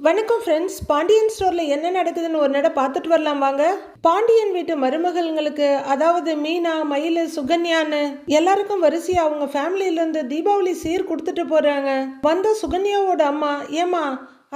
வணக்கம் ஃப்ரெண்ட்ஸ் பாண்டியன் ஸ்டோரில் என்ன நடக்குதுன்னு ஒரு நட பார்த்துட்டு வரலாம் வாங்க. பாண்டியன் வீட்டு மருமகள்களுக்கு அதாவது மீனா மயில் சுகன்யான்னு எல்லாருக்கும் வரிசையா அவங்க ஃபேமிலியிலேருந்து தீபாவளி சீர் கொடுத்துட்டு போகிறாங்க வந்த சுகன்யாவோட அம்மா ஏமா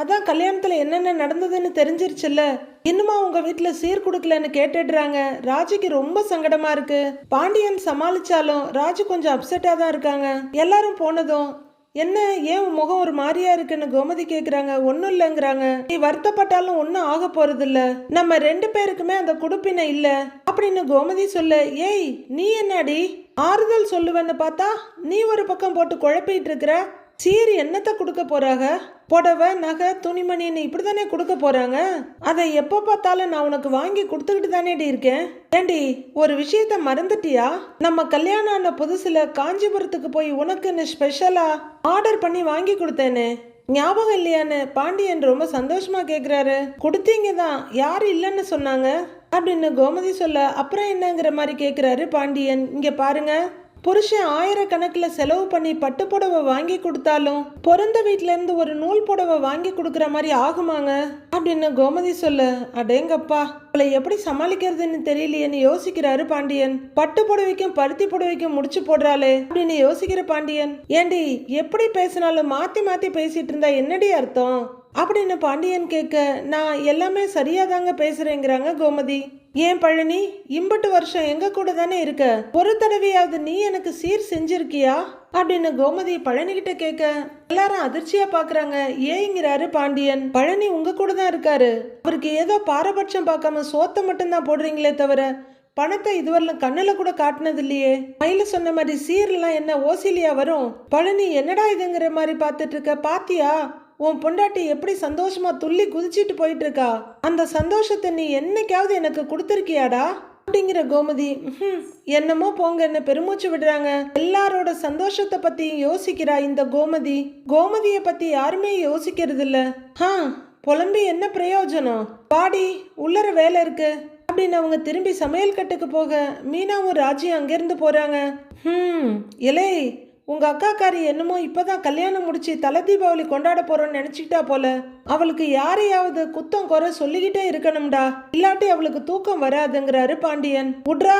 அதான் கல்யாணத்தில் என்னென்ன நடந்ததுன்னு தெரிஞ்சிருச்சுல்ல? இன்னுமா உங்க வீட்டில் சீர் கொடுக்கலன்னு கேட்டுடுறாங்க. ராஜுக்கு ரொம்ப சங்கடமா இருக்கு. பாண்டியன் சமாளிச்சாலும் ராஜு கொஞ்சம் அப்செட்டாக தான் இருக்காங்க. எல்லாரும் போனதும் என்ன ஏன் உன் முகம் ஒரு மாதிரியா இருக்குன்னு கோமதி கேக்குறாங்க. ஒன்றும் இல்லைங்கிறாங்க. நீ வருத்தப்பட்டாலும் ஒன்றும் ஆக போறது இல்ல நம்ம ரெண்டு பேருக்குமே அந்த குடுப்பினை இல்ல. அப்படின்னு கோமதி சொல்ல ஏய் நீ என்னடி? ஆறுதல் சொல்லுவேன்னு பார்த்தா நீ ஒரு பக்கம் போட்டு குழப்பிட்டு இருக்கிற சீர் என்னத்தை கொடுக்க போறாங்க புடவை நகை துணிமணின்னு இப்படி தானே கொடுக்க போறாங்க? அதை எப்போ பார்த்தாலும் நான் உனக்கு வாங்கி கொடுத்துக்கிட்டு தானேடி இருக்கேன். ஏண்டி ஒரு விஷயத்த மறந்துட்டியா? நம்ம கல்யாணம் ஆன புதுசுல காஞ்சிபுரத்துக்கு போய் உனக்குன்னு ஸ்பெஷலா ஆர்டர் பண்ணி வாங்கி கொடுத்தேனே. ஞாபகம் இல்லையான்னு பாண்டியன் ரொம்ப சந்தோஷமா கேக்குறாரு. கொடுத்தீங்க தான் யாரு இல்லைன்னு சொன்னாங்க? அப்படின்னு கோமதி சொல்ல அப்புறம் என்னங்கிற மாதிரி கேக்குறாரு பாண்டியன். இங்க பாருங்க. புருஷன் ஆயிரக்கணக்கில் செலவு பண்ணி பட்டு புடவை வாங்கி கொடுத்தாலும் பிறந்த வீட்ல இருந்து ஒரு நூல் புடவை வாங்கி கொடுக்குற மாதிரி ஆகுமாங்க? அப்படின்னு கோமதி சொல்ல அடேங்கப்பா அவளை எப்படி சமாளிக்கிறதுன்னு தெரியலையேன்னு யோசிக்கிறாரு பாண்டியன். பட்டு புடவைக்கும் பருத்தி புடவைக்கும் முடிச்சு போடுறாளே அப்படின்னு யோசிக்கிற பாண்டியன். ஏண்டி எப்படி பேசினாலும் மாத்தி மாத்தி பேசிட்டு இருந்தா என்னடி அர்த்தம்? அப்படின்னு பாண்டியன் கேட்க நான் எல்லாமே சரியாதாங்க பேசுறேங்கிறாங்க கோமதி. ஏன் பழனி? இம்பட்டு வருஷம் எங்க கூட தானே இருக்க? ஒரு தடவையாவது நீ எனக்கு சீர் செஞ்சிருக்கியா? அப்படின்னு கோமதி பழனி கிட்ட கேட்க எல்லாரும் அதிர்ச்சியா பாக்குறாங்க. ஏங்கிறாரு பாண்டியன். பழனி உங்க கூட தான் இருக்காரு. அவருக்கு ஏதோ பாரபட்சம் பார்க்காம சோத்தை மட்டும்தான் போடுறீங்களே தவிர பணத்தை இதுவரையிலும் கண்ணில் கூட காட்டினது இல்லையே மயில சொன்ன மாதிரி சீர்லாம் என்ன ஓசிலியா வரும்? பழனி என்னடா இதுங்கிற மாதிரி பார்த்துட்டு இருக்க பாத்தியா? உன் பொண்டாட்டி எப்படி சந்தோஷமா துள்ளி குதிச்சிட்டு போயிட்டு இருக்கா அந்த சந்தோஷத்தை நீ என்னைக்காவது எனக்கு கொடுத்துருக்கியாடா? அப்படிங்கிற கோமதி என்னமோ போங்க என்ன பெருமூச்சு விடுறாங்க. எல்லாரோட சந்தோஷத்தை பத்தியும் யோசிக்கிறா இந்த கோமதி. கோமதிய பத்தி யாருமே யோசிக்கிறது இல்ல ஆ புலம்பி என்ன பிரயோஜனம்? பாடி உள்ளர வேலை இருக்கு. அப்படின்னு அவங்க திரும்பி சமையல் கட்டுக்கு போக மீனாவும் ராஜியும் அங்கிருந்து போறாங்க. ஹம் இலே உங்கள் அக்காக்காரி என்னமோ இப்போ தான் கல்யாணம் முடிச்சு தலை தீபாவளி கொண்டாட போகிறோன்னு நினச்சிக்கிட்டா போல. அவளுக்கு யாரையாவது குத்தம் குறை சொல்லிக்கிட்டே இருக்கணும்டா. இல்லாட்டி அவளுக்கு தூக்கம் வராதுங்கிறாரு பாண்டியன். உட்ரா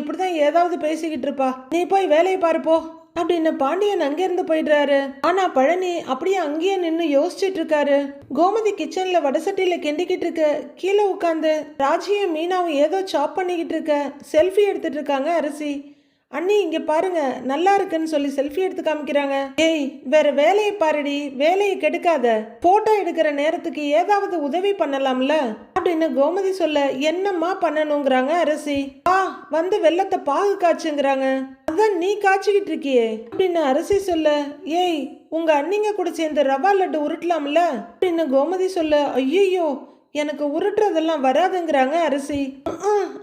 இப்படி தான் ஏதாவது பேசிக்கிட்டு இருப்பா. நீ போய் வேலையை பாருப்போ அப்படின்னு பாண்டியன் அங்கேருந்து போயிடுறாரு. ஆனா பழனி அப்படியே அங்கேயே நின்று யோசிச்சுட்டு இருக்காரு. கோமதி கிச்சன்ல வடசட்டியில கிண்டிக்கிட்டு இருக்க கீழே உட்காந்து ராஜியும் மீனாவும் ஏதோ சாப் பண்ணிக்கிட்டு இருக்க செல்ஃபி எடுத்துட்டு இருக்காங்க அரிசி. அண்ணி இங்கே பாருங்க. நல்லா இருக்குன்னு சொல்லி செல்ஃபி எடுத்து காமிக்கிறாங்க. ஏய் வேற வேலையை பாருடி. வேலையை கெடுக்காத. போட்டோ எடுக்கிற நேரத்துக்கு ஏதாவது உதவி பண்ணலாம்ல? அப்படின்னு கோமதி சொல்ல என்னம்மா பண்ணணுங்கிறாங்க அரசி. ஆ வந்து வெள்ளத்தை பாகு காய்ச்சுங்கிறாங்க. அதான் நீ காய்ச்சிக்கிட்டு இருக்கியே. அப்படின்னு அரசி சொல்ல ஏய் உங்க அண்ணிங்க கூட இந்த ரவா லட்டு உருட்டலாம்ல? அப்படின்னு கோமதி சொல்ல ஐயோ எனக்கு உருட்டுறதெல்லாம் வராதுங்கிறாங்க அரிசி.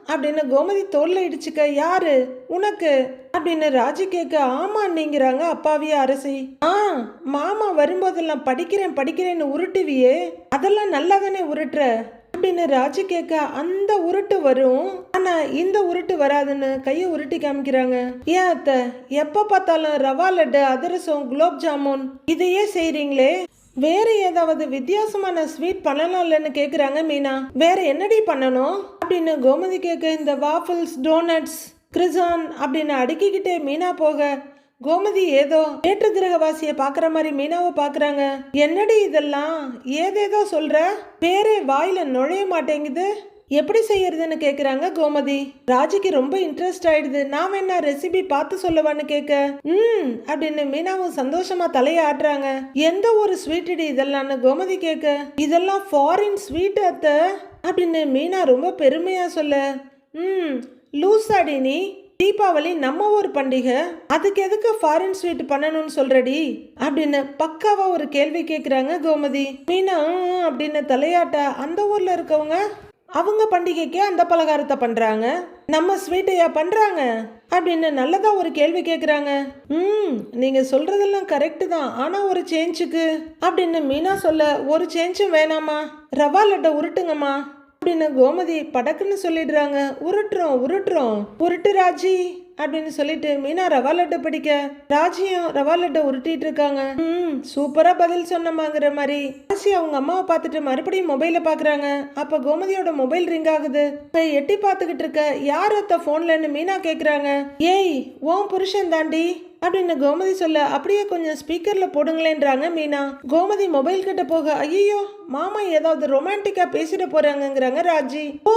அப்படின்னு கோமதி தோல்ல இடிச்சுக்க யாரு? உனக்கு? அப்படின்னு ராஜி கேட்க ஆமா நீங்கிறாங்க அப்பாவிய அரசி. ஆ மாமா வரும்போதெல்லாம் படிக்கிறேன் படிக்கிறேன்னு உருட்டுவியே. அதெல்லாம் நல்லா தானே உருட்டுற? அப்படின்னு ராஜி கேட்க அந்த உருட்டு வரும். ஆனா இந்த உருட்டு வராதுன்னு கையை உருட்டி காமிக்கிறாங்க. ஏன் அத்தை? எப்ப பார்த்தாலும் ரவா லட்டு அதிரசம் குலோப் ஜாமுன். இதையே செய்றீங்களே? வேற ஏதாவது வித்தியாசமான ஸ்வீட் பண்ணலாம் இல்லைன்னு கேக்குறாங்க மீனா. வேற என்னடி பண்ணணும்? அப்படின்னு கோமதி கேட்க இந்த வாஃபிள்ஸ் டோனட்ஸ் கிரிசான் அப்படின்னு அடுக்கிக்கிட்டே மீனா போக கோமதி ஏதோ ஏற்று கிரகவாசியை பார்க்குற மாதிரி மீனாவை பார்க்குறாங்க என்னடி இதெல்லாம்? ஏதேதோ சொல்கிற பேரே வாயில் நுழைய மாட்டேங்குது. எப்படி செய்யறதுன்னு கேக்குறாங்க கோமதி. ராஜிக்கு ரொம்ப இன்ட்ரெஸ்ட் ஆயிடுது. நான் வேணா ரெசிபி பார்த்து சொல்லுவான்னு கேட்க ம் அப்படின்னு மீனாவும் சந்தோஷமா தலைய ஆட்டுறாங்க. எந்த ஒரு ஸ்வீட்டடி இதெல்லாம்னு கோமதி கேட்க இதெல்லாம் ஃபாரின் ஸ்வீட் அத்தை அப்படின்னு மீனா ரொம்ப பெருமையா சொல்ல. ம் லூசாடி நீ தீபாவளி நம்ம ஊர் பண்டிகை அதுக்கு எதுக்கு ஃபாரின் ஸ்வீட் பண்ணணும்னு சொல்றடி? அப்படின்னு பக்காவா ஒரு கேள்வி கேக்குறாங்க கோமதி. மீனா "ம்" அப்படின்னு தலையாட்ட அந்த ஊர்ல இருக்கவங்க அவங்க பண்டிகைக்கு அந்த பலகாரத்தை பண்றாங்க. நம்ம ஸ்வீட்டையா பண்றாங்க. அப்படின்னு நல்லதா ஒரு கேள்வி கேட்குறாங்க ம் நீங்க சொல்றதெல்லாம் கரெக்டு தான். ஆனா ஒரு சேஞ்சுக்கு அப்படின்னு மீனா சொல்ல ஒரு சேஞ்சும் வேணாமா ரவா லட்டை உருட்டுங்கம்மா. அப்படின்னு கோமதி படக்குன்னு சொல்லிடுறாங்க. உருட்டுறோம் உருட்டுறோம். உருட்டு ராஜி. அப்படின்னு சொல்லிட்டு மீனா ரவா லட்டு பிடிக்க ராஜியும் ரவா லட்டை உருட்டிட்டு இருக்காங்க. ம் சூப்பரா பதில் சொன்னமாங்கிற மாதிரி. ராசி அவங்க அம்மாவை பார்த்துட்டு மறுபடியும் மொபைல பாக்குறாங்க அப்ப கோமதியோட மொபைல் ரிங் ஆகுது. எட்டி பார்த்துக்கிட்டு இருக்க யார் அத்த போன்லன்னு மீனா கேக்குறாங்க. ஏய் ஓம் புருஷன் தாண்டி. அப்படின்னு கோமதி சொல்ல அப்படியே கொஞ்சம் ஸ்பீக்கர்ல போடுங்களேன்றாங்க மீனா. கோமதி மொபைல் கிட்ட போக ஐயோ மாமா ஏதாவது ரொமான்டிக்கா பேசிட போறாங்கிறாங்க ராஜி. ஓ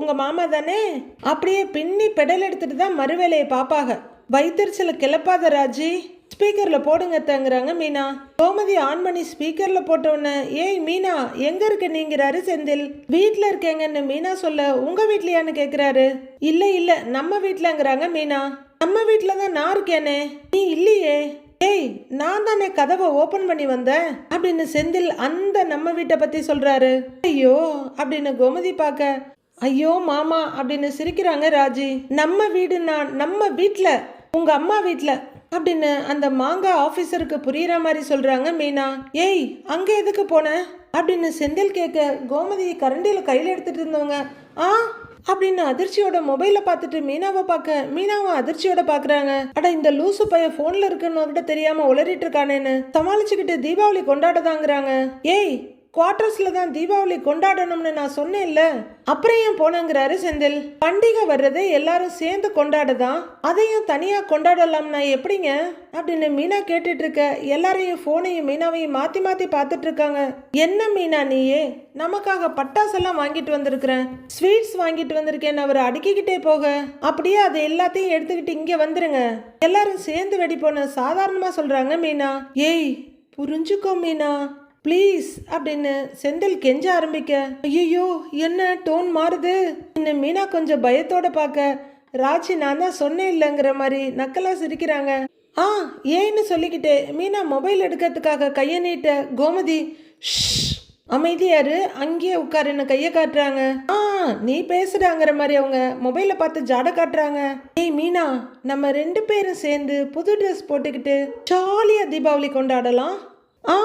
உங்க மாமா தானே? அப்படியே பின்னி பெடல் எடுத்துட்டு தான் மறுவேலையை பாப்பாக வைத்தறிச்சல கிளப்பாத ராஜி ஸ்பீக்கர்ல போடுங்க தங்குறாங்க மீனா. கோமதி ஆன் பண்ணி ஸ்பீக்கர்ல போட்ட ஏய் மீனா எங்க இருக்க நீங்கிறாரு செந்தில்? வீட்டில் இருக்கேங்கன்னு மீனா சொல்ல உங்க வீட்லயான்னு கேக்குறாரு. இல்ல இல்ல நம்ம வீட்டிலங்கிறாங்க மீனா. நம்ம வீட்டில் தான் நான் இருக்கேனே. நீ இல்லையே. ஏய் நான் தானே கதவை ஓபன் பண்ணி வந்தேன். அப்படின்னு செந்தில் அந்த நம்ம வீட்டை பத்தி சொல்றாரு. ஐயோ அப்படின்னு கோமதி பார்க்க ஐயோ மாமா அப்படின்னு சிரிக்கிறாங்க ராஜி. நம்ம வீடு நான் நம்ம வீட்டில் உங்க அம்மா வீட்டில் அப்படின்னு அந்த மாங்காய் ஆஃபீஸருக்கு புரியுற மாதிரி சொல்றாங்க மீனா. ஏய் அங்கே எதுக்கு போன? அப்படின்னு செந்தில் கேட்க கோமதி கரண்டியில் கையில் எடுத்துட்டு இருந்தவங்க ஆ அப்படின்னு அதிர்ச்சியோட மொபைல பார்த்துட்டு மீனாவை பார்க்க மீனாவும் அதிர்ச்சியோட பாக்குறாங்க அட இந்த லூசு பைய போன்ல இருக்குன்னு கூட தெரியாம உளறிட்டு இருக்கானேன்னு சமாளிச்சுக்கிட்டு தீபாவளி கொண்டாடதாங்கிறாங்க. ஏய் குவார்டர்ஸில் தான் தீபாவளி கொண்டாடணும்னு நான் சொன்னேன்ல. அப்புறம் ஏன் போனங்கிறாரு செந்தில். பண்டிகை வர்றதை எல்லாரும் சேர்ந்து கொண்டாடுதான் அதையும் தனியாக கொண்டாடலாம்னா எப்படிங்க? அப்படின்னு மீனா கேட்டுட்டு இருக்க எல்லாரையும் ஃபோனையும் மீனாவையும் மாற்றி மாற்றி பார்த்துட்டு இருக்காங்க என்ன மீனா நீயே? நமக்காக பட்டாசெல்லாம் வாங்கிட்டு வந்திருக்கிறேன் ஸ்வீட்ஸ் வாங்கிட்டு வந்திருக்கேன் அவர் அடுக்கிக்கிட்டே போக. அப்படியே அதை எல்லாத்தையும் எடுத்துக்கிட்டு இங்கே வந்துருங்க. எல்லாரும் சேர்ந்து வெடிப்போன்னு சாதாரணமாக சொல்கிறாங்க மீனா. ஏய் புரிஞ்சுக்கோ மீனா. ப்ளீஸ் அப்படின்னு செந்தில் கெஞ்ச ஆரம்பிக்க. ஐயோ என்ன டோன் மாறுது? இன்னும் மீனா கொஞ்சம் பயத்தோட பார்க்க ராஜி நான் தான் சொன்னேன் இல்லைங்கிற மாதிரி நக்கலாக சிரிக்கிறாங்க. ஆ ஏன்னு சொல்லிக்கிட்டே மீனா மொபைல் எடுக்கிறதுக்காக கையை நீட்ட. கோமதி "ஷ், அமைதியாரு அங்கேயே உட்காருன்னு கையை காட்டுறாங்க. ஆ நீ பேசுறாங்கிற மாதிரி அவங்க மொபைலை பார்த்து ஜாட காட்டுறாங்க. ஏய் மீனா நம்ம ரெண்டு பேரும் சேர்ந்து புது ட்ரெஸ் போட்டுக்கிட்டு ஜாலியாக தீபாவளி கொண்டாடலாம். ஆ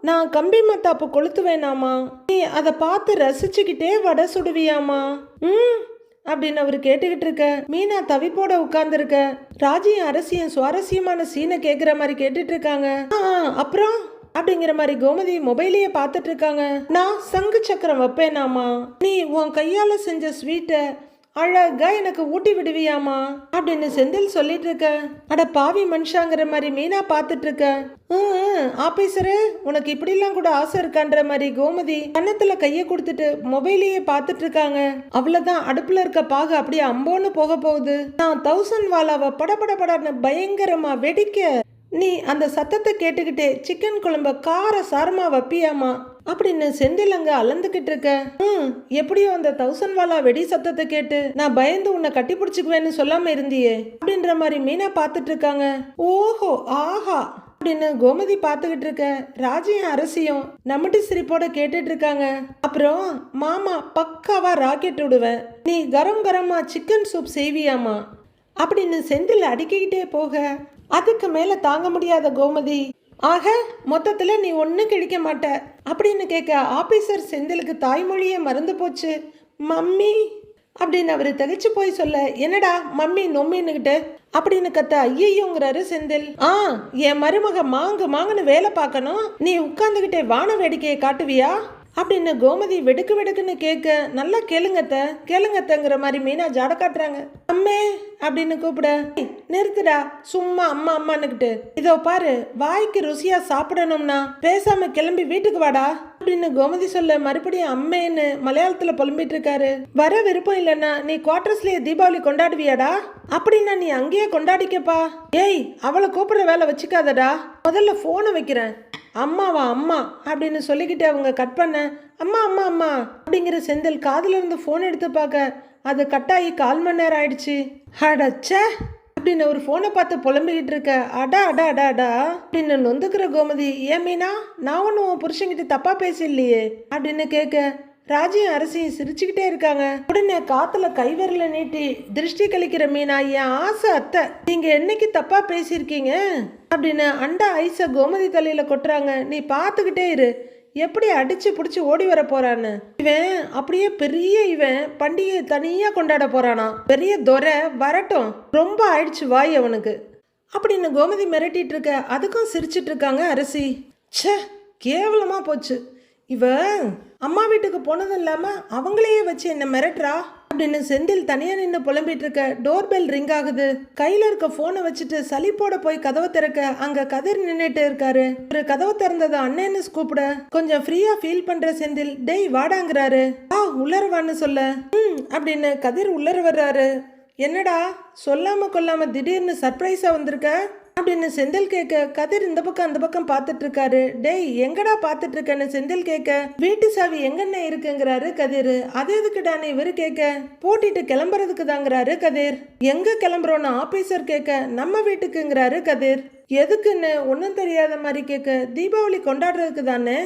நான் கம்பி மத்தாப்பு கொளுத்து வேணாமா? நீ அதை பார்த்து ரசிச்சுக்கிட்டே வடை சுடுவியாமா? ம் அப்படின்னு அவர் கேட்டுக்கிட்டு இருக்க. மீனா தவிப்போட உட்கார்ந்துருக்க. ராஜியும் அரசியும் சுவாரஸ்யமான சீனை கேட்குற மாதிரி கேட்டுட்டு இருக்காங்க. ஆ அப்புறம்? அப்படிங்கிற மாதிரி கோமதி மொபைலையே பார்த்துட்டு இருக்காங்க. நான் சங்கு சக்கரம் வைப்பேனாமா? நீ உன் கையால செஞ்ச ஸ்வீட்டை அழகா எனக்கு ஊட்டி விடுவியாமா? அப்படின்னு செந்தில் சொல்லிட்டு இருக்க அட பாவி மனுஷாங்கிற மாதிரி மீனா பார்த்துட்டு இருக்க ம் ஆபீசரு உனக்கு இப்படிலாம் கூட ஆசை இருக்கான்ற மாதிரி கோமதி கன்னத்துல கைய கொடுத்துட்டு மொபைலையே பார்த்துட்டு இருக்காங்க அவ்வளவுதான் அடுப்புல இருக்க பாகு அப்படியே அம்போன்னு போக போகுது. நான் தௌசண்ட் வாலாவை படபட படன்னு பயங்கரமா வெடிக்க. நீ அந்த சத்தத்தை கேட்டுக்கிட்டே சிக்கன் குழம்ப கார சாரமா வப்பியாமா? அப்படின்னு செந்தில் அங்க அளந்துக்கிட்டு இருக்க? ம் எப்படியோ அந்த தௌசண்ட் வாலா வெடி சத்தத்தை கேட்டு நான் பயந்து உன்னை கட்டி பிடிச்சிக்குவேன்னு சொல்லாம இருந்தியே. அப்படின்ற மாதிரி மீனா பார்த்துட்டு இருக்காங்க. ஓஹோ ஆஹா. அப்படின்னு கோமதி பார்த்துக்கிட்டு இருக்க. ராஜியும் அரசியும் நம்மட்டு சிரிப்போட கேட்டுட்டு இருக்காங்க. அப்புறம் மாமா பக்காவா ராக்கெட் விடுவேன். நீ கரம் கரமா சிக்கன் சூப் செய்வியாமா அப்படின்னு செந்தில் அடிக்கிக்கிட்டே போக. அதுக்கு மேல தாங்க முடியாத கோமதி ஆக மொத்தத்தில் நீ ஒன்றும் கிழிக்க மாட்ட. அப்படின்னு கேட்க ஆபீசர் செந்திலுக்கு தாய்மொழியே மறந்து போச்சு. மம்மி! அப்படின்னு அவர் தகைச்சு போய் சொல்ல என்னடா மம்மி நொம்மின்னுகிட்டு? அப்படின்னு கத்த ஐயையோங்கிறாரு செந்தில். ஆ என் மருமக மாங்கு மாங்குன்னு வேலை பார்க்கணும். நீ உட்காந்துக்கிட்டே வான வேடிக்கையை காட்டுவியா? அப்படின்னு கோமதி வெடுக்கு வெடுக்குன்னு கேட்க நல்லா கேளுங்கத்த கேளுங்கத்தங்கிற மாதிரி மீனா ஜாட காட்டுறாங்க. அம்மே அப்படின்னு கூப்பிட நிறுத்துடா சும்மா அம்மா அம்மான்னுக்கிட்டு. இதோ பாரு வாய்க்கு ருசியா சாப்பிடணும்னா பேசாம கிளம்பி வீட்டுக்கு வாடா. அப்படின்னு கோமதி சொல்ல மறுபடியும் அம்மேன்னு மலையாளத்துல புலம்பிட்டு இருக்காரு? வர விருப்பம் இல்லைன்னா நீ குவார்டர்ஸ்லயே தீபாவளி கொண்டாடுவியாடா? அப்படின்னா நீ அங்கேயே கொண்டாடிக்கப்பா. ஏய் அவளை கூப்பிடுற வேலை வச்சுக்காதடா. முதல்ல போனை வைக்கிறேன். அம்மாவா அம்மா அப்படின்னு சொல்லிக்கிட்டு அவங்க கட் பண்ண அம்மா அம்மா அம்மா அப்படிங்கிற செந்தில் காதுல இருந்து ஃபோன் எடுத்து பார்க்க அது கட்டாயி கால் மணி நேரம் ஆயிடுச்சு. அடச்சே! அப்படின்னு ஒரு ஃபோனை பார்த்து புலம்பிக்கிட்டு இருக்க. அடா அடா அடா அடா. அப்படின்னு நொந்துக்கிற கோமதி ஏன் மீனா நான் ஒன்றும் உன் புருஷன்கிட்ட தப்பா பேசலையே அப்படின்னு கேட்க ராஜியும் அரசியும் சிரிச்சுக்கிட்டே இருக்காங்க. உடனே காத்துல கைவிரல நீட்டி திருஷ்டி கழிக்கிற மீனா என் ஆசை அத்தை. நீங்க என்னைக்கு தப்பா பேசியிருக்கீங்க? அப்படின்னு அண்டா ஐச கோமதி தலையில கொட்டுறாங்க. நீ பார்த்துக்கிட்டே இரு. எப்படி அடித்து பிடிச்சி ஓடி வர போறான்னு? இவன் அப்படியே பெரிய இவன் பண்டிகையை தனியாக கொண்டாட போறானா? பெரிய துரை வரட்டும். ரொம்ப ஆயிடுச்சு வாய் அவனுக்கு. அப்படின்னு கோமதி மிரட்டிட்டு இருக்க அதுக்கும் சிரிச்சிட்டு இருக்காங்க அரசி. ச்சே கேவலமாக போச்சு. இவன் அம்மா வீட்டுக்கு போனதும் இல்லாமல் அவங்களையே வச்சு என்ன மிரட்டுறா? அப்படின்னு செந்தில் தனியா நின்று புலம்பிட்டு இருக்க டோர் பெல் ரிங் ஆகுது. கையில இருக்க போனை வச்சுட்டு சலிப்போட போய் கதவை திறக்க அங்க கதிர் நின்னுட்டு இருக்காரு. ஒரு கதவை திறந்தது அண்ணன்னு கூப்பிட? கொஞ்சம் ஃப்ரீயா ஃபீல் பண்ற செந்தில் டேய் வாடாங்கிறாரு. ஆ உள்ளரவான்னு சொல்ல. ம் அப்படின்னு கதிர் உள்ளர வர்றாரு. என்னடா சொல்லாம கொல்லாம திடீர்னு சர்ப்ரைஸா வந்திருக்க? அப்படின்னு செந்தில் கேட்க கதிர் இந்த பக்கம் அந்த பக்கம் பார்த்துட்டு இருக்காரு டேய் எங்கடா பார்த்துட்டு இருக்கன்னு செந்தில் கேட்க வீட்டு சாவி எங்கன்னு இருக்குங்கிறாரு கதிர். அது எதுக்குடான்னு இவர் கேட்க போட்டிட்டு கிளம்புறதுக்கு தாங்கிறாரு கதிர். எங்க கிளம்புறோன்னு ஆபீசர் கேட்க நம்ம வீட்டுக்குங்கிறாரு கதிர். எதுக்குன்னு ஒன்றும் தெரியாத மாதிரி கேட்க தீபாவளி கொண்டாடுறதுக்கு தானே?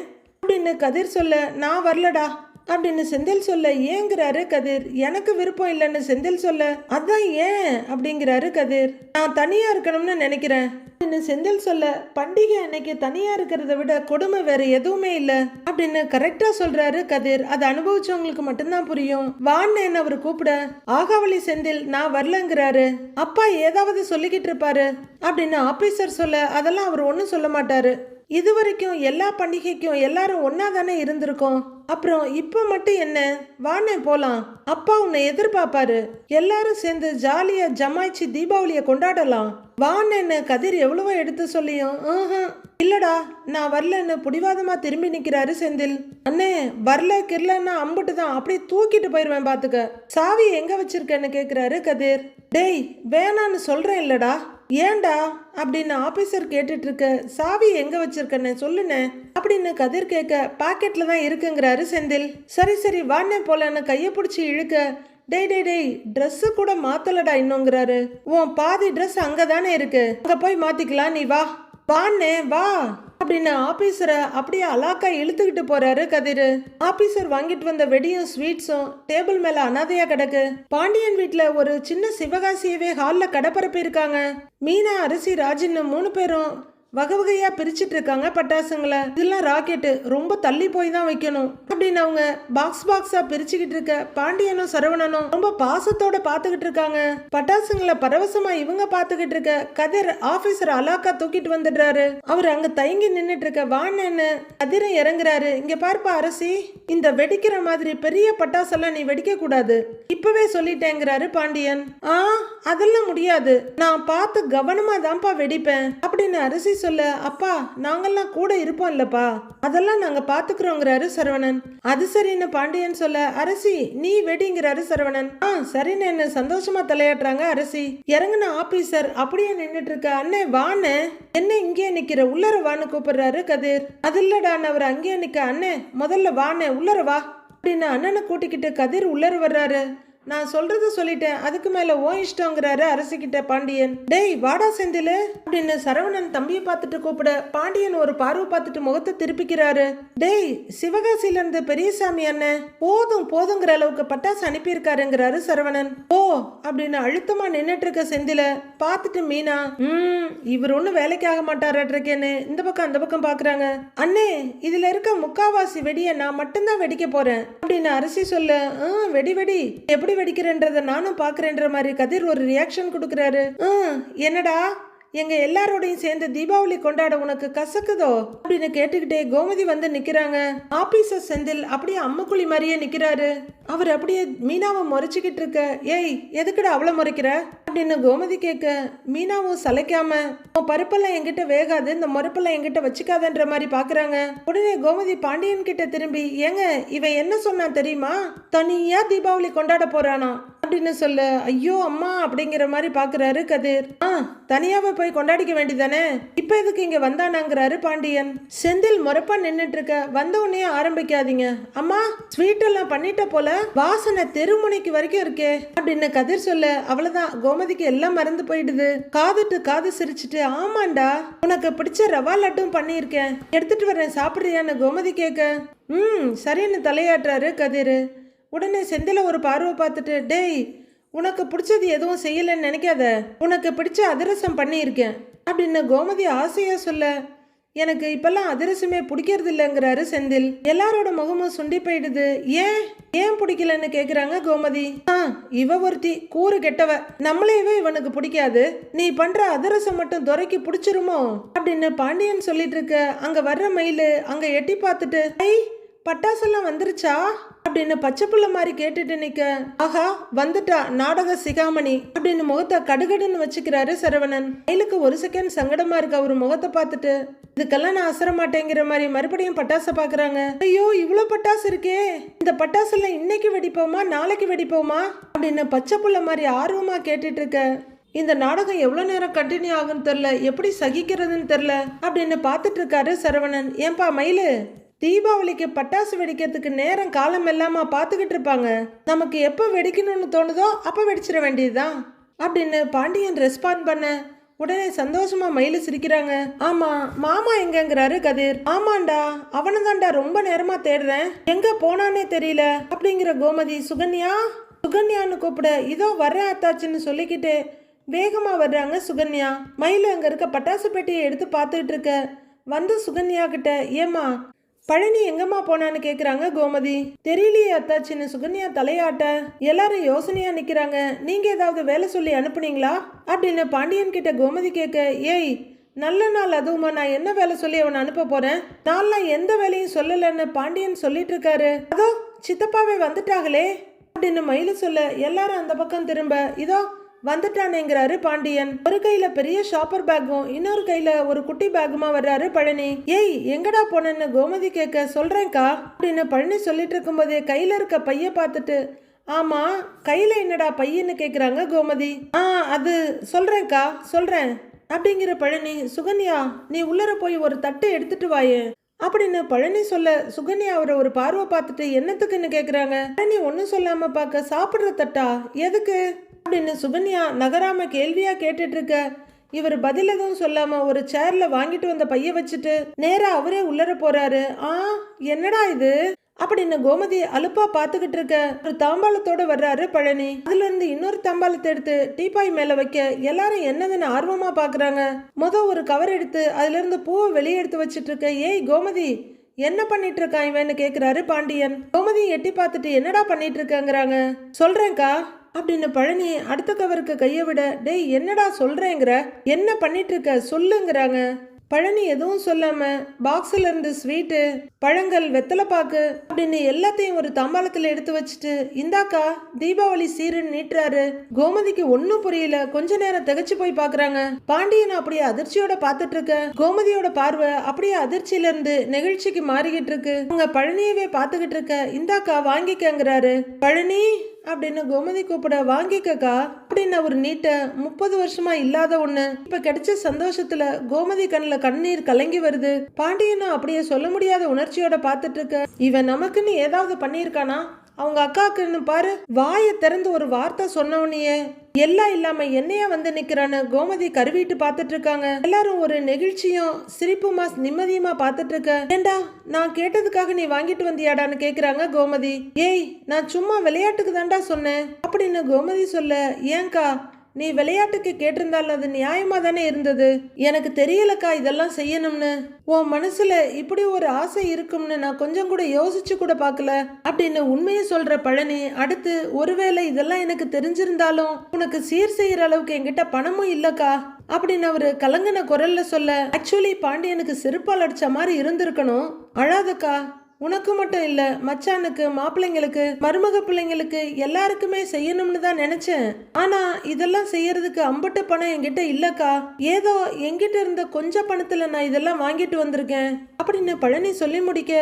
அப்படின்னு கதிர் சொல்ல நான் வரலடா. அப்படின்னு செந்தில் சொல்ல ஏங்குறாரு கதிர். எனக்கு விருப்பம் இல்லைன்னு செந்தில் சொல்ல அதான் ஏன்? அப்படிங்கிறாரு கதிர். நான் தனியா இருக்கணும்னு நினைக்கிறேன். அப்படின்னு செந்தில் சொல்ல பண்டிகை அன்னைக்கு தனியா இருக்கிறத விட கொடுமை வேற எதுவுமே இல்ல. அப்படின்னு கரெக்டா சொல்றாரு கதிர். அதை அனுபவிச்சவங்களுக்கு மட்டும்தான் புரியும். வான்னு அவர் கூப்பிட? ஆகாவளி செந்தில் நான் வரலங்கிறாரு. அப்பா ஏதாவது சொல்லிக்கிட்டு இருப்பாரு. அப்படின்னு ஆபீசர் சொல்ல அதெல்லாம் அவர் ஒன்றும் சொல்ல மாட்டாரு. இது வரைக்கும் எல்லா பண்டிகைக்கும் எல்லாரும் ஒன்னா தானே இருந்திருக்கோம்? அப்புறம் இப்போ மட்டும் என்ன? வானே போலாம். அப்பா உன்னை எதிர்பார்ப்பாரு. எல்லாரும் சேர்ந்து ஜாலியா ஜமாய்ச்சி தீபாவளியை கொண்டாடலாம். வான்னு கதிர் எவ்வளவோ எடுத்து சொல்லியும் இல்லடா நான் வரலன்னு புடிவாதமா திரும்பி நிக்கிறாரு செந்தில். அண்ணே வரல கிரலன்னா அம்புட்டு தான் அப்படியே தூக்கிட்டு போயிருவேன் பாத்துக்க. சாவி எங்க வச்சிருக்கேன்னு கேக்குறாரு கதிர். டேய் வேணான்னு சொல்றேன் இல்லடா. ஏன்டா அப்படின்னு ஆபீசர் கேட்டுட்டு சாவி எங்க வச்சிருக்கன்னு சொல்லுனே அப்படின்னு கதிர் கேட்க பாக்கெட்ல தான் இருக்குங்கிறாரு செந்தில். சரி சரி வாண்ணே போலன்னு கையை பிடிச்சி இழுக்க டேய் டேய் டேய் Dress கூட மாத்தலடா இன்னுங்கிறாரு. உன் பாதி ட்ரெஸ் அங்க தானே இருக்கு. அங்க போய் மாத்திக்கலாம் நீ வா. வாண்ணே வா. அப்படின்னு ஆபீசரை அப்படியே அலாக்கா இழுத்துக்கிட்டு போறாரு கதிர். ஆபீசர் வாங்கிட்டு வந்த வெடியும் ஸ்வீட்ஸும் டேபிள் மேல அனாதையா கிடக்கு. பாண்டியன் வீட்டுல ஒரு சின்ன சிவகாசியவே ஹால்ல கடப்பரப்பி இருக்காங்க. மீனா அரிசி ராஜின்னு மூணு பேரும் வகை வகையா பிரிச்சுட்டு இருக்காங்க பட்டாசுங்களை. இதெல்லாம் ராக்கெட்டு. ரொம்ப தள்ளி போய் தான் வைக்கணும். அப்படின்னு அவங்க பாக்ஸ் பாக்ஸா பிரிச்சுக்கிட்டு இருக்க பாண்டியனும் சரவணனும் ரொம்ப பாசத்தோட பாத்துக்கிட்டு இருக்காங்க. பட்டாசுங்களை பரவசமா இவங்க பாத்துக்கிட்டு இருக்க கதிர் ஆபீசர் அலாக்கா தூக்கிட்டு வந்துடுறாரு. அவர் அங்க தயங்கி நின்னுட்டு இருக்க வான்னு கதிரை இறங்குறாரு. இங்க பார்ப்பா அரசி இந்த வெடிக்கிற மாதிரி பெரிய பட்டாசெல்லாம் நீ வெடிக்க கூடாது. இப்பவே சொல்லிட்டேங்கிறாரு பாண்டியன். ஆ அதெல்லாம் முடியாது. நான் பார்த்து கவனமா தான்ப்பா வெடிப்பேன். அப்படின்னு அரிசி சொல்ல அப்பா நாங்கெல்லாம் கூட இருப்போம் இல்லப்பா. அதெல்லாம் நாங்க பாத்துக்கிறோங்கிறாரு சரவணன். அது சரின்னு பாண்டியன் சொல்ல அரசி நீ வெடிங்கிறாரு சரவணன். ஆ சரின்னு என்ன சந்தோஷமா தலையாட்டுறாங்க அரசி. இறங்குன ஆபீசர் அப்படியே நின்னுட்டு இருக்க அண்ணே வான்னு என்ன இங்கே நிக்கிற? உள்ளர வான்னு கூப்பிடுறாரு கதிர். அது இல்லடான்னு அவர் அங்கேயே நிக்க அண்ணே முதல்ல வாண்ணே உள்ளர வா. அப்படின்னு அண்ணனை கூட்டிக்கிட்டு கதிர் உள்ளர வர்றாரு. நான் சொல்றத சொல்லிட்டேன். அதுக்கு மேல ஓ இஷ்டங்கிறாரு அரசிக்கிட்ட பாண்டியன். டேய் வாடா செந்திலு. அப்படின்னு சரவணன் தம்பியை பார்த்துட்டு கூப்பிட பாண்டியன் ஒரு பார்வை பார்த்துட்டு முகத்தை திருப்பிக்கிறாரு. டேய் சிவகாசியிலேருந்து பெரியசாமி அண்ணன் போதும் போதுங்கிற அளவுக்கு பட்டாசு அனுப்பியிருக்காருங்கிறாரு சரவணன். ஓ அப்படின்னு அழுத்தமா நின்னுட்டு இருக்க செந்தில பார்த்துட்டு மீனா ம் இவர் ஒன்றும் வேலைக்கு ஆக மாட்டாராட்ருக்கேன்னு இந்த பக்கம் அந்த பக்கம் பாக்குறாங்க. அண்ணே இதுல இருக்க முக்காவாசி வெடியை நான் மட்டும்தான் வெடிக்க போறேன். அப்படின்னு அரிசி சொல்ல "ஆ, வெடி வெடி. எப்படி வெடிக்கிறேன்றத நானும் பாக்குறேன்ற மாதிரி கதிர் ஒரு ரியாக்ஷன் கொடுக்கறாரு. "ஆ, என்னடா? எங்கள் எல்லாரோடையும் சேர்ந்து தீபாவளி கொண்டாட உனக்கு கசக்குதோ? அப்படின்னு கேட்டுக்கிட்டே கோமதி வந்து நிற்கிறாங்க ஆபீசர் செந்தில் அப்படியே அம்முக்குழி மாதிரியே நிற்கிறாரு அவர் அப்படியே மீனாவை முறைச்சிக்கிட்டு இருக்க. ஏய் எதுக்குடா அவ்வளோ முறைக்கிற? அப்படின்னு கோமதி கேட்க மீனாவும் சலைக்காம உன் பருப்பெல்லாம் என்கிட்ட வேகாது இந்த முறப்பெல்லாம் எங்கிட்ட வச்சுக்காதன்ற மாதிரி பாக்குறாங்க. உடனே கோமதி பாண்டியன் கிட்ட திரும்பி ஏங்க இவன் என்ன சொன்னான் தெரியுமா? தனியா தீபாவளி கொண்டாட போறானா அப்படின்னு சொல்ல ஐயோ அம்மா அப்படிங்கிற மாதிரி பாக்குறாரு கதிர். ஆ தனியாவே போய் கொண்டாடிக்க வேண்டிதானே இப்ப எதுக்கு இங்க வந்தானாங்கிறாரு பாண்டியன். செந்தில் முறப்பா நின்னுட்டு இருக்க வந்த உடனே ஆரம்பிக்காதீங்க. அம்மா ஸ்வீட் எல்லாம் பண்ணிட்ட போல வாசனை தெருமுனைக்கு வரைக்கும் இருக்கே அப்படின்னு கதிர் சொல்ல அவ்வளவுதான். கோமதிக்கு எல்லாம் மறந்து போயிடுது. காதுட்டு காது சிரிச்சிட்டு ஆமாண்டா உனக்கு பிடிச்ச ரவா லட்டும் பண்ணியிருக்கேன். எடுத்துட்டு வரேன் சாப்பிடுறியான்னு கோமதி கேட்க ம் சரின்னு தலையாட்டுறாரு கதிர். உடனே செந்தில ஒரு பார்வை பார்த்துட்டு டேய் உனக்கு பிடிச்சது எதுவும் செய்யலைன்னு நினைக்காத. உனக்கு பிடிச்ச அதிரசம் பண்ணியிருக்கேன். அப்படின்னு கோமதி ஆசையா சொல்ல எனக்கு இப்பெல்லாம் அதிரசமே பிடிக்கிறது இல்லைங்கிறாரு செந்தில். எல்லாரோட முகமும் சுண்டி போயிடுது. ஏன்? ஏன் பிடிக்கலன்னு கேக்குறாங்க கோமதி. ஆ இவ ஒருத்தி. கூறு கெட்டவ. நம்மளையவே இவனுக்கு பிடிக்காது. நீ பண்ற அதிரசம் மட்டும் துரைக்கு பிடிச்சிருமோ? அப்படின்னு பாண்டியன் சொல்லிட்டு இருக்க அங்க வர்ற மயிலு அங்க எட்டி பார்த்துட்டு ஐ பட்டாசெல்லாம் வந்துருச்சா? அப்படின்னு பச்சை புள்ள மாதிரி கேட்டுட்டு நிக்க. ஆஹா வந்துட்டா நாடக சிகாமணி அப்படின்னு முகத்தை கடுகடுன்னு வச்சுக்கிறாரு சரவணன். மயிலுக்கு ஒரு செகண்ட் சங்கடமா இருக்கு அவர் முகத்தை பார்த்துட்டு. இதுக்கெல்லாம் நான் அசர மாட்டேங்கிற மாதிரி மறுபடியும் பட்டாசை பாக்குறாங்க ஐயோ இவ்வளோ பட்டாசு இருக்கே. இந்த பட்டாசுல இன்னைக்கு வெடிப்போமா நாளைக்கு வெடிப்போமா? அப்படின்னு பச்சை புள்ள மாதிரி ஆர்வமா கேட்டுட்டு இருக்க. இந்த நாடகம் எவ்வளோ நேரம் கண்டினியூ ஆகும்னு தெரில எப்படி சகிக்கிறதுன்னு தெரில அப்படின்னு பார்த்துட்டு இருக்காரு சரவணன். ஏன்பா மயிலு? தீபாவளிக்கு பட்டாசு வெடிக்கிறதுக்கு நேரம் காலம் இல்லாம பார்த்துக்கிட்டு இருப்பாங்க. நமக்கு எப்போ வெடிக்கணும்னு தோணுதோ அப்போ வெடிச்சிட வேண்டியதுதான். அப்படின்னு பாண்டியன் ரெஸ்பாண்ட் பண்ண உடனே சந்தோஷமா மயில சிரிக்கிறாங்க. ஆமா மாமா எங்கங்கிறாரு கதிர்? ஆமாண்டா அவனதான்டா ரொம்ப நேரமா தேடுறேன். எங்க போனானே தெரியல. அப்படிங்கிற கோமதி சுகன்யா சுகன்யான்னு கூப்பிட. இதோ வர்றேன் அத்தாச்சின்னு சொல்லிக்கிட்டு வேகமா வர்றாங்க சுகன்யா. மயில அங்க இருக்க பட்டாசு பெட்டியை எடுத்து பார்த்துக்கிட்டு இருக்க. வந்து சுகன்யா கிட்ட ஏமா பழனி எங்கம்மா போனான்னு கேக்குறாங்க கோமதி. தெரியலையே அத்தாச்சின்னு சுகன்யா தலையாட்ட. எல்லாரும் யோசனையா நிக்கிறாங்க. நீங்க ஏதாவது வேலை சொல்லி அனுப்புனீங்களா? அப்படின்னு பாண்டியன் கிட்ட கோமதி கேட்க ஏய் நல்ல நாள் அதுவுமா. நான் என்ன வேலை சொல்லி அவனை அனுப்ப போறேன்? நான்லாம் எந்த வேலையும் சொல்லலைன்னு பாண்டியன் சொல்லிட்டு இருக்காரு அதோ சித்தப்பாவே வந்துட்டாங்களே. அப்படின்னு மயில சொல்ல எல்லாரும் அந்த பக்கம் திரும்ப. இதோ வந்துட்டானேங்கிறாரு பாண்டியன். ஒரு கையில பெரிய ஷாப்பர் பேக்கும் இன்னொரு கையில ஒரு குட்டி பேக்குமா வர்றாரு பழனி. ஏய் எங்கடா போனேன்னு கோமதி கேட்க சொல்றேன்க்கா அப்படின்னு பழனி சொல்லிட்டு இருக்கும்போதே கையில இருக்க பைய பார்த்துட்டு ஆமா கையில என்னடா பையன்னு கேக்குறாங்க கோமதி. ஆ அது சொல்றேன்க்கா சொல்றேன் அப்படிங்கிற பழனி சுகன்யா நீ உள்ளர போய் ஒரு தட்டு எடுத்துட்டு வாயே அப்படின்னு பழனி சொல்ல சுகன்யா அவரை ஒரு பார்வை பார்த்துட்டு என்னத்துக்குன்னு கேக்குறாங்க? பழனி ஒன்றும் சொல்லாம பார்க்க சாப்பிடுற தட்டா? எதுக்கு? அப்படின்னு சுகன்யா நகராம கேள்வியா கேட்டுட்டு இருக்க இவர் பதில் எதுவும் சொல்லாம ஒரு சேர்ல வாங்கிட்டு வந்த பைய வச்சுட்டு நேரா அவரே உள்ளர போறாரு. ஆ என்னடா இது? அப்படின்னு கோமதி அலுப்பா பாத்துக்கிட்டு இருக்க ஒரு தாம்பாளத்தோட வர்றாரு பழனி. அதுல இருந்து இன்னொரு தாம்பாளத்தை எடுத்து டீப்பாய் மேல வைக்க எல்லாரும் என்னதுன்னு ஆர்வமா பாக்குறாங்க. முத ஒரு கவர் எடுத்து அதுல இருந்து பூவை வெளியே எடுத்து வச்சிட்டு இருக்க ஏய் கோமதி என்ன பண்ணிட்டு இருக்கான் இவன்னு கேக்குறாரு பாண்டியன். கோமதி எட்டி பார்த்துட்டு என்னடா பண்ணிட்டு இருக்கங்கிறாங்க சொல்றேன்க்கா. அப்படின்னு பழனி அடுத்த கவருக்கு கையை விட டேய் என்னடா சொல்றேங்கிற? என்ன பண்ணிட்டு இருக்க சொல்லுங்கிறாங்க. பழனி எதுவும் சொல்லாம பாக்ஸ்ல இருந்து ஸ்வீட்டு பழங்கள் வெத்தலைப்பாக்கு அப்படின்னு எல்லாத்தையும் ஒரு தாம்பாளத்துல எடுத்து வச்சுட்டு இந்தாக்கா தீபாவளி சீருன்னு நீட்டுறாரு. கோமதிக்கு ஒன்னும் புரியல. கொஞ்ச நேரம் திகச்சு போய் பாக்குறாங்க. பாண்டியன் அப்படியே அதிர்ச்சியோட பாத்துட்டு இருக்க கோமதியோட பார்வை அப்படியே அதிர்ச்சியில இருந்து நெகிழ்ச்சிக்கு மாறிக்கிட்டு இருக்கு. அவங்க பழனியவே பாத்துக்கிட்டு இருக்க இந்தாக்கா வாங்கிக்கங்கிறாரு. பழனி அப்படின்னு கோமதி கூப்பிட வாங்கிக்கக்கா அப்படின்னு அவர் நீட்ட முப்பது வருஷமா இல்லாத ஒண்ணு. இப்ப கிடைச்ச சந்தோஷத்துல கோமதி கண்ணுல கண்ணீர் கலங்கி வருது. பாண்டியனும் அப்படியே சொல்ல முடியாத உணர்ச்சியோட பார்த்துட்டு இருக்க இவன் நமக்குன்னு ஏதாவது பண்ணியிருக்கானா? அவங்க அக்காக்குன்னு பாரு வாயை திறந்து ஒரு வார்த்தை சொன்னவனையே எல்லாம் இல்லாம என்னையா வந்து நிக்கிறான்னு கோமதி கருவிட்டு பாத்துட்டு இருக்காங்க எல்லாரும் ஒரு நெகிழ்ச்சியும் சிரிப்புமா நிம்மதியுமா பாத்துட்டு இருக்க ஏண்டா நான் கேட்டதுக்காக நீ வாங்கிட்டு வந்தியாடான்னு கேக்குறாங்க கோமதி. ஏய் நான் சும்மா விளையாட்டுக்கு தாண்டா சொன்னேன். அப்படின்னு கோமதி சொல்ல ஏங்கா நீ விளையாட்டுக்கு கேட்டிருந்தாலும் அது நியாயமா தானே இருந்தது? எனக்கு தெரியலக்கா இதெல்லாம் செய்யணும்னு. உன் மனசுல இப்படி ஒரு ஆசை இருக்கும்னு நான் கொஞ்சம் கூட யோசிச்சு கூட பார்க்கல. அப்படின்னு உண்மையை சொல்ற பழனி அடுத்து ஒருவேளை இதெல்லாம் எனக்கு தெரிஞ்சிருந்தாலும் உனக்கு சீர் செய்யற அளவுக்கு என்கிட்ட பணமும் இல்லக்கா அப்படின்னு அவரு கலங்கின குரல்ல சொல்ல ஆக்சுவலி பாண்டியனுக்கு செருப்பால் அடிச்ச மாதிரி இருந்திருக்கணும். அழாதக்கா. உனக்கு மட்டும் இல்ல மச்சானுக்கு மாப்பிள்ளைங்களுக்கு மருமக பிள்ளைங்களுக்கு எல்லாருக்குமே செய்யணும்னு தான் நினைச்சேன். ஆனா இதெல்லாம் செய்யறதுக்கு அம்பட்டு பணம் என்கிட்ட இல்லக்கா. ஏதோ என்கிட்ட இருந்த கொஞ்ச பணத்துல நான் இதெல்லாம் வாங்கிட்டு வந்திருக்கேன். அப்படின்னு பழனி சொல்லி முடிக்க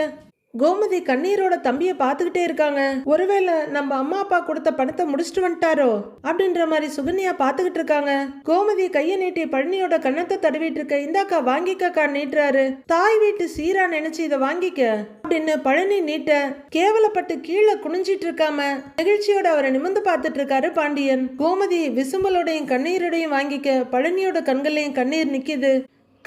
கோமதி கண்ணீரோட தம்பியை பார்த்துக்கிட்டே இருக்காங்க. ஒருவேளை நம்ம அம்மா அப்பா கொடுத்த பணத்தை முடிச்சிட்டு வந்துட்டாரோ? அப்படின்ற மாதிரி சுகன்யா பார்த்துக்கிட்டு இருக்காங்க. கோமதி கையை நீட்டி பழனியோட கண்ணத்தை தடவிட்டு இருக்க இந்தாக்கா வாங்கிக்கக்கா நீட்டுறாரு. தாய் வீட்டு சீரா நினைச்சு இதை வாங்கிக்க அப்படின்னு பழனி நீட்ட கேவலப்பட்டு கீழே குனிஞ்சிட்டு இருக்காம நெகிழ்ச்சியோட அவரை நிமிந்து பார்த்துட்டு இருக்காரு பாண்டியன். கோமதி விசும்பலோடையும் கண்ணீரோடையும் வாங்கிக்க பழனியோட கண்களையும் கண்ணீர் நிக்குது.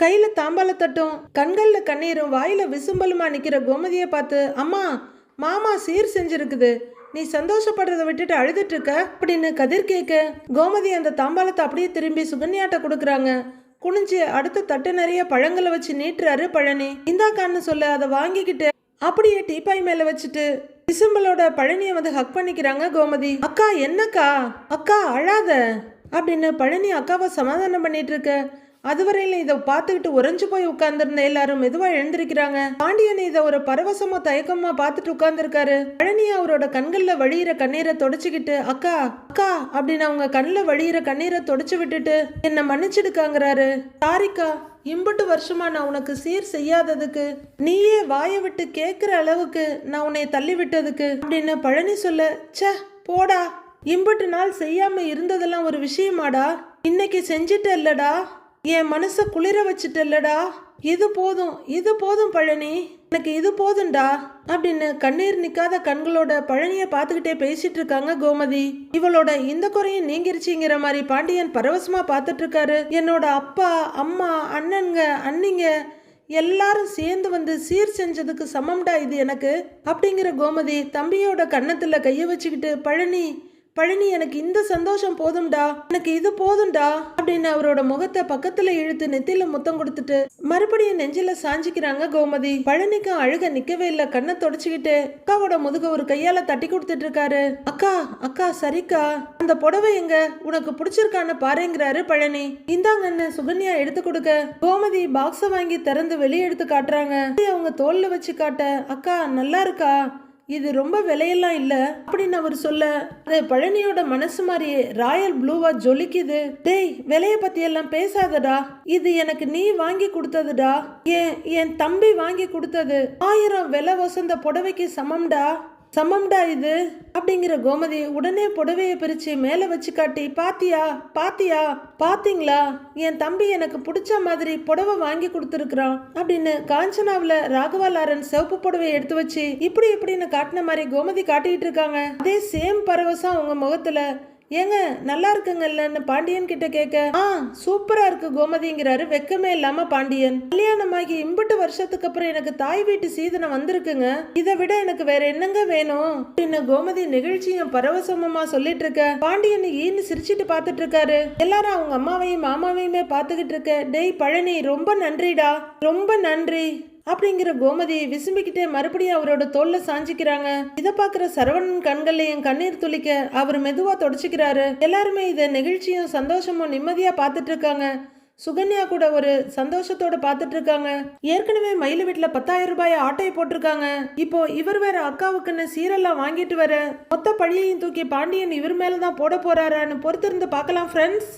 கையில தாம்பாளத்தட்டும் கண்கள்ல கண்ணீரும் வாயில விசும்பலுமா நிக்கிற கோமதியை பார்த்து அம்மா மாமா சீர் செஞ்சிருக்குது. நீ சந்தோஷப்படுறத விட்டுட்டு அழுதுட்டு இருக்க? அப்படின்னு கதிர் கேட்க கோமதி அந்த தாம்பாளத்தை அப்படியே திரும்பி சுகன்யாட்ட கொடுக்குறாங்க. குனிஞ்சு அடுத்த தட்டு நிறைய பழங்களை வச்சு நீட்டுறாரு பழனி. இந்தாக்கான்னு சொல்ல அதை வாங்கிக்கிட்டு அப்படியே டீப்பாய் மேல வச்சுட்டு டிசம்பலோட பழனியை வந்து ஹக் பண்ணிக்கிறாங்க கோமதி. அக்கா என்னக்கா? அக்கா அழாத. அப்படின்னு பழனி அக்காவை சமாதானம் பண்ணிட்டு இருக்க அதுவரையில இதை பார்த்துக்கிட்டு உறைஞ்சு போய் உட்கார்ந்துருந்த எல்லாரும் மெதுவா எழுந்திருக்கிறாங்க. பாண்டியன் இதை ஒரு பரவசமா தயக்கமா பார்த்துட்டு உட்கார்ந்துருக்காரு. பழனி அவரோட கண்கள்ல வழியிற கண்ணீரை தொடச்சுக்கிட்டு அக்கா அக்கா அப்படின்னு அவங்க கண்ணில் வழியிற கண்ணீரை தொடச்சு விட்டுட்டு என்ன மன்னிச்சிடுக்காங்கிறாரு. சாரிக்கா இம்புட்டு வருஷமா நான் உனக்கு சீர் செய்யாததுக்கு நீயே வாயை விட்டு கேட்குற அளவுக்கு நான் உன்னை தள்ளி விட்டதுக்கு அப்படின்னு பழனி சொல்ல ச போடா. இம்புட்டு நாள் செய்யாம இருந்ததெல்லாம் ஒரு விஷயமாடா. இன்னைக்கு செஞ்சிட்ட இல்லடா என் மனசை குளிர வச்சுட்டல்லடா. இது போதும் இது போதும் பழனி. எனக்கு இது போதும்டா அப்படின்னு கண்ணீர் நிக்காத கண்களோட பழனிய பார்த்துக்கிட்டே பேசிட்டு இருக்காங்க கோமதி. இவளோட இந்த குறையும் நீங்கிருச்சுங்கிற மாதிரி பாண்டியன் பரவசமா பார்த்துட்டு இருக்காரு. என்னோட அப்பா அம்மா அண்ணனுங்க அண்ணிங்க எல்லாரும் சேர்ந்து வந்து சீர் செஞ்சதுக்கு சமம்டா இது எனக்கு அப்படிங்கிற கோமதி தம்பியோட கன்னத்துல கைய வச்சுக்கிட்டு பழனி பழனி எனக்கு இந்த சந்தோஷம் போதும்டா. எனக்கு இது போதும்டா அப்படின்னு அவரோட முகத்தை பக்கத்துல இழுத்து நெத்தியில முத்தம் கொடுத்துட்டு மறுபடியும் நெஞ்சில சாஞ்சிக்கிறாங்க கோமதி. பழனிக்கு அழுக நிக்கவே இல்ல கண்ணை தொடச்சுக்கிட்டு அக்காவோட முதுக ஒரு கையால தட்டி கொடுத்துட்டு இருக்காரு அக்கா அக்கா சரிக்கா. அந்த புடவை எங்க? உனக்கு பிடிச்சிருக்கான்னு பாருங்கிறாரு பழனி. இந்தாங்கன்னு சுகன்யா எடுத்து கொடுக்க. கோமதி பாக்ஸ வாங்கி திறந்து வெளியே எடுத்து காட்டுறாங்க. அவங்க தோல்ல வச்சு காட்ட அக்கா நல்லா இருக்கா? இது ரொம்ப விலையெல்லாம் இல்லை அப்படின்னு அவர் சொல்ல அது பழனியோட மனசு மாதிரியே ராயல் ப்ளூவா ஜொலிக்குது. டேய் விலைய பத்தி எல்லாம் பேசாதடா. இது எனக்கு நீ வாங்கி கொடுத்ததுடா. ஏன் என் தம்பி வாங்கி கொடுத்தது. ஆயிரம் விலை வசந்த புடவைக்கு சமம்டா. சமம்டா இது? அப்படிங்கிற கோமதி உடனே புடவையை பிரித்து மேலே வச்சு காட்டி பாத்தியா பாத்தியா பாத்தீங்களா? என் தம்பி எனக்கு பிடிச்ச மாதிரி புடவை வாங்கி கொடுத்துருக்குறான். அப்படின்னு காஞ்சனாவில் ராகவா லாரன் சிவப்பு புடவையை எடுத்து வச்சு இப்படி இப்படின்னு காட்டின மாதிரி கோமதி காட்டிக்கிட்டு இருக்காங்க. அதே சேம் பரவசம் அவங்க முகத்தில் ஏங்க நல்லா இருக்குங்கல்லன்னு பாண்டியன் கிட்ட கேட்க ஆ சூப்பரா இருக்கு கோமதிங்கிறாரு. வெக்கமே இல்லாம பாண்டியன். கல்யாணமாகி இம்புட்டு வருஷத்துக்கு அப்புறம் எனக்கு தாய் வீட்டு சீதனம் வந்திருக்குங்க. இதை விட எனக்கு வேற என்னங்க வேணும்? அப்படின்னு கோமதி நிகழ்ச்சியும் பரவசமமா சொல்லிட்டு இருக்க பாண்டியன் ஈன்னு சிரிச்சிட்டு பாத்துட்டு இருக்காரு எல்லாரும் அவங்க அம்மாவையும் மாமாவையுமே பார்த்துக்கிட்டு இருக்க டேய் பழனி ரொம்ப நன்றிடா. ரொம்ப நன்றி. அப்படிங்கிற கோமதி விசும்பிக்கிட்டே மறுபடியும் அவரோட தோல்ல சாஞ்சிக்கிறாங்க. இதை பாக்குற சரவணன் கண்கள்லயும் கண்ணீர் துளிக்க அவர் மெதுவா தொடச்சிக்கிறாரு. எல்லாருமே இதை நெகிழ்ச்சியும் சந்தோஷமும் நிம்மதியா பார்த்துட்டு இருக்காங்க சுகன்யா கூட ஒரு சந்தோஷத்தோட பார்த்துட்டு இருக்காங்க ஏற்கனவே மயில வீட்டுல பத்தாயிரம் ரூபாய் ஆட்டையை போட்டிருக்காங்க. இப்போ இவர் வேற அக்காவுக்குன்னு சீரெல்லாம் வாங்கிட்டு வர மொத்த பழியையும் தூக்கி பாண்டியன் இவர் மேலதான் போட போறாரான்னு பொறுத்திருந்து பார்க்கலாம் ஃப்ரெண்ட்ஸ்